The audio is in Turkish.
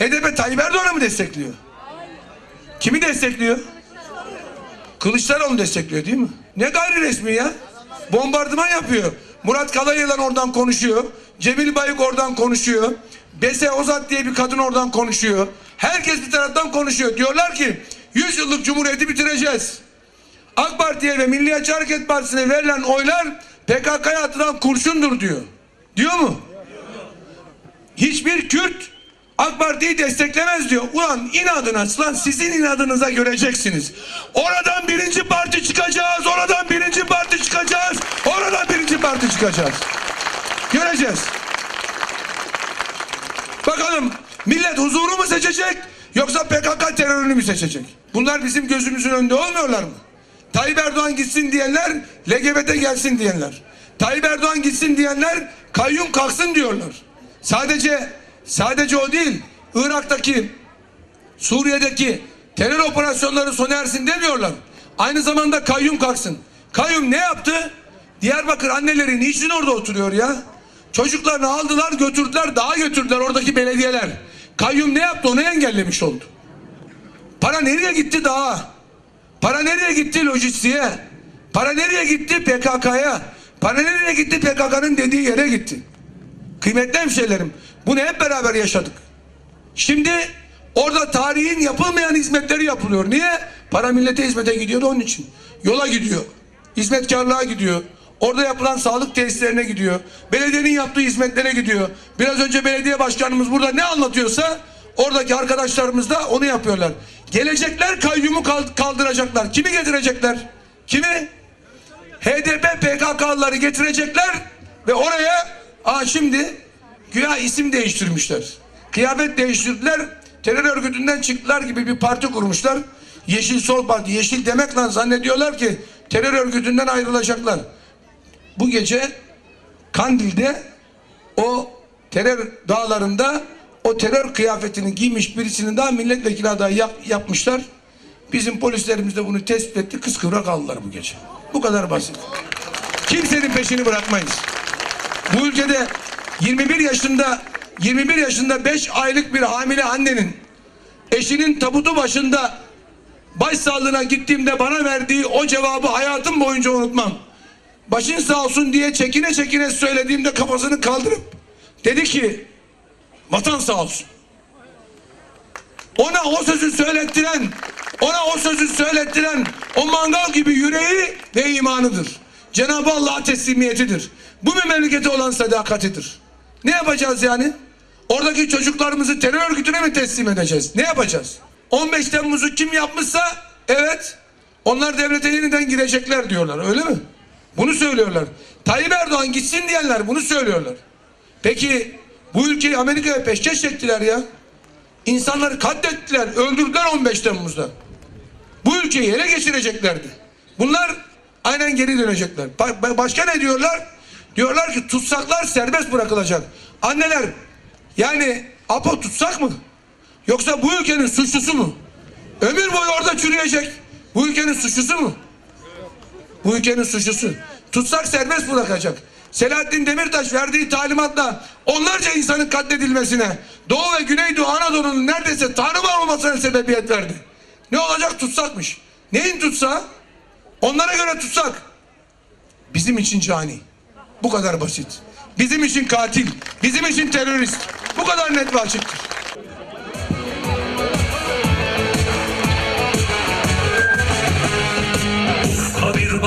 HDP Tayyip Erdoğan'ı mı destekliyor? Kimi destekliyor? Kılıçdaroğlu destekliyor değil mi? Ne gayri resmi ya? Bombardıman yapıyor. Murat Kalayılan oradan konuşuyor. Cemil Bayık oradan konuşuyor. Bese Ozat diye bir kadın oradan konuşuyor. Herkes bir taraftan konuşuyor. Diyorlar ki 100 yıllık cumhuriyeti bitireceğiz. AK Parti'ye ve Milliyetçi Hareket Partisi'ne verilen oylar PKK'ya atılan kurşundur diyor. Diyor mu? Hiçbir Kürt AK Parti'yi desteklemez diyor. Ulan inadına lan sizin inadınıza göreceksiniz. Oradan birinci parti çıkacağız. Oradan birinci parti çıkacağız. Oradan birinci parti çıkacağız. Göreceğiz. Bakalım millet huzuru mu seçecek yoksa PKK terörünü mü seçecek? Bunlar bizim gözümüzün önünde olmuyorlar mı? Tayyip Erdoğan gitsin diyenler LGBT gelsin diyenler. Tayyip Erdoğan gitsin diyenler kayyum kalksın diyorlar. Sadece sadece o değil. Irak'taki Suriye'deki terör operasyonları sona ersin demiyorlar. Aynı zamanda kayyum kalksın. Kayyum ne yaptı? Diyarbakır anneleri niçin orada oturuyor ya? Çocuklarını aldılar götürdüler daha götürdüler oradaki belediyeler. Kayyum ne yaptı onu engellemiş oldu. Para nereye gitti daha? Para nereye gitti lojistiğe? Para nereye gitti PKK'ya? Para nereye gitti PKK'nın dediği yere gitti. Kıymetli hemşehrilerim bunu hep beraber yaşadık. Şimdi orada tarihin yapılmayan hizmetleri yapılıyor. Niye? Para millete hizmete gidiyor da onun için. Yola gidiyor. Hizmetkarlığa gidiyor. Orada yapılan sağlık tesislerine gidiyor. Belediyenin yaptığı hizmetlere gidiyor. Biraz önce belediye başkanımız burada ne anlatıyorsa oradaki arkadaşlarımız da onu yapıyorlar. Gelecekler kayyumu kal- kaldıracaklar. Kimi getirecekler? Kimi? HDP PKK'lıları getirecekler ve oraya aa şimdi güya isim değiştirmişler. Kıyafet değiştirdiler. Terör örgütünden çıktılar gibi bir parti kurmuşlar. Yeşil Sol Parti. Yeşil demek lan zannediyorlar ki terör örgütünden ayrılacaklar. Bu gece Kandil'de o terör dağlarında o terör kıyafetini giymiş birisini daha milletvekili adayı yap- yapmışlar. Bizim polislerimiz de bunu tespit etti. Kıskıvrak aldılar bu gece. Bu kadar basit. Kimsenin peşini bırakmayız. Bu ülkede 21 yaşında 21 yaşında 5 aylık bir hamile annenin eşinin tabutu başında başsağlığına gittiğimde bana verdiği o cevabı hayatım boyunca unutmam. Başın sağ olsun diye çekine çekine söylediğimde kafasını kaldırıp dedi ki vatan sağ olsun. Ona o sözü söylettiren, ona o sözü söylettiren o mangal gibi yüreği ve imanıdır. Cenab-ı Allah'a teslimiyetidir. Bu bir memlekete olan sadakatidir. Ne yapacağız yani? Oradaki çocuklarımızı terör örgütüne mi teslim edeceğiz? Ne yapacağız? 15 Temmuz'u kim yapmışsa evet onlar devlete yeniden girecekler diyorlar öyle mi? Bunu söylüyorlar. Tayyip Erdoğan gitsin diyenler bunu söylüyorlar. Peki bu ülkeyi Amerika'ya peşkeş çektiler ya. İnsanları katlettiler, öldürdüler 15 Temmuz'da. Bu ülkeyi ele geçireceklerdi. Bunlar aynen geri dönecekler. Ba- ba- başka ne diyorlar? Diyorlar ki tutsaklar serbest bırakılacak. Anneler yani Apo tutsak mı? Yoksa bu ülkenin suçlusu mu? Ömür boyu orada çürüyecek. Bu ülkenin suçlusu mu? Bu ülkenin suçlusu. Tutsak serbest bırakacak. Selahattin Demirtaş verdiği talimatla onlarca insanın katledilmesine, Doğu ve Güneydoğu Anadolu'nun neredeyse tanrı olmasına sebebiyet verdi. Ne olacak tutsakmış. Neyin tutsa? Onlara göre tutsak. Bizim için cani. Bu kadar basit. Bizim için katil. Bizim için terörist. Bu kadar net ve açıktır. Ufka bir